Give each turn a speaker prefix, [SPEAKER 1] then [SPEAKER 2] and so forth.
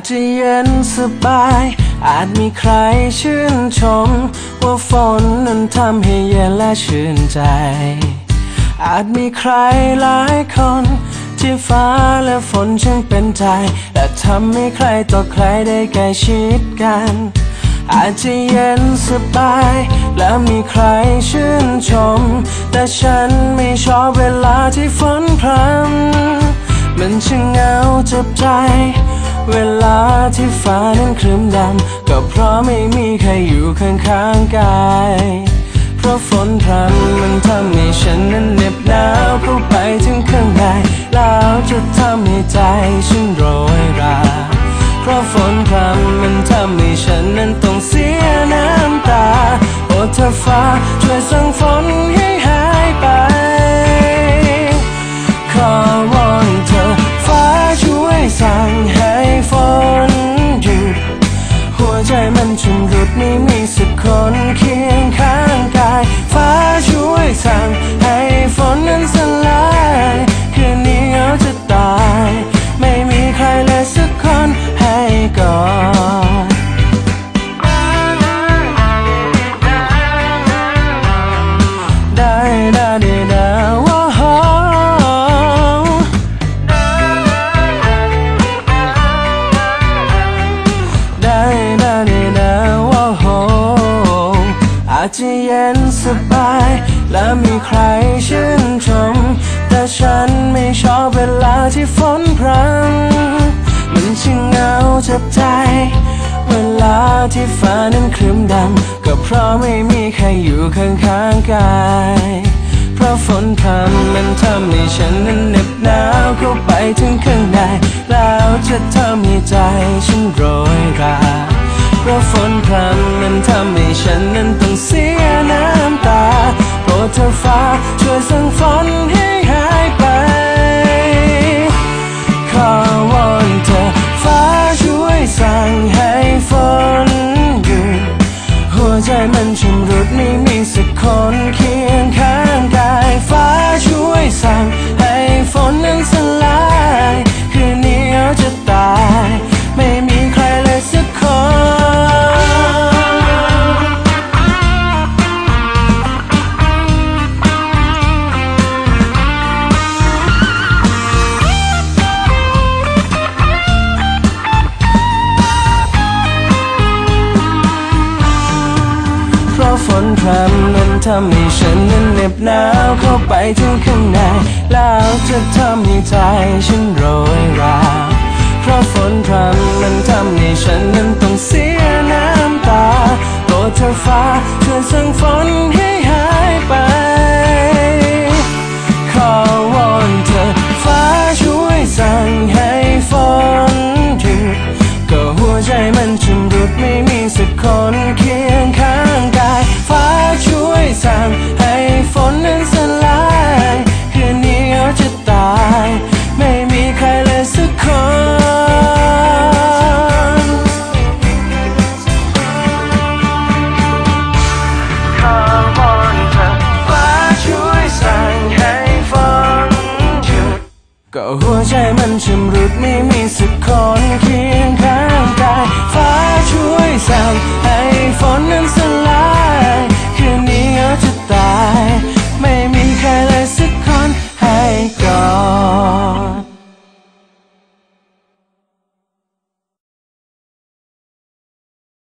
[SPEAKER 1] จจะเย็นสบาย อาจมีใครชื่นชม ว่าฝนนั้นทำให้เย็นและชื่นใจ อาจมีใครหลายคน ที่ฟ้าและฝนช่างเป็นใจ และทำให้ใครต่อใครได้ใกล้ชิดกัน อาจจะเย็นสบาย และมีใครชื่นชม แต่ฉันไม่ชอบเวลาที่ฝนพรำมันช่างเหงาจับใจ เวลาที่ฟ้านั้นครึ้มดำก็เพราะไม่มีใครอยู่ข้างๆกาย เพราะฝนพรำมันทำให้ฉันนั้นเหน็บหนาวเข้าไปถึงข้างในแล้วจะทำให้ใจฉันโรยราเพราะฝนพรำมันทำให้ฉันนั้นต้องเสียน้ำตาโปรดเธอฟ้าช่วยสั่งฝนใใจมันชำรุดไม่มีสักคนคิด อาจจะเย็นสบาย และมีใครชื่นชม แต่ฉันไม่ชอบเวลาที่ฝนพรำมันช่างเหงาจับใจ เวลาที่ฟ้านั้นครึ้มดำ ก็เพราะไม่มีใครอยู่ข้างๆกายเพราะฝนพรำมันทำให้ฉันนั้นเหน็บหนาวเข้าไปถึงข้างใน แล้วจะทำให้ใจฉันโรยราเพราะฝนพรำมันทำให้ฉันนั้นต้องส โป นพรำนั้นทำให้ฉันนั้นเหน็บหนาวเข้าไปถึงข้างใน แล้วเธอทำให้ใจฉันโรยราเพราะฝนพรำนั้นทำให้ฉันนั้นต้องเสียน้ำตาโปรดเธอฟ้าเธอสั่งฝน ก็หัวใจมันชำรุดไม่มีสักคนเคียงข้างกาย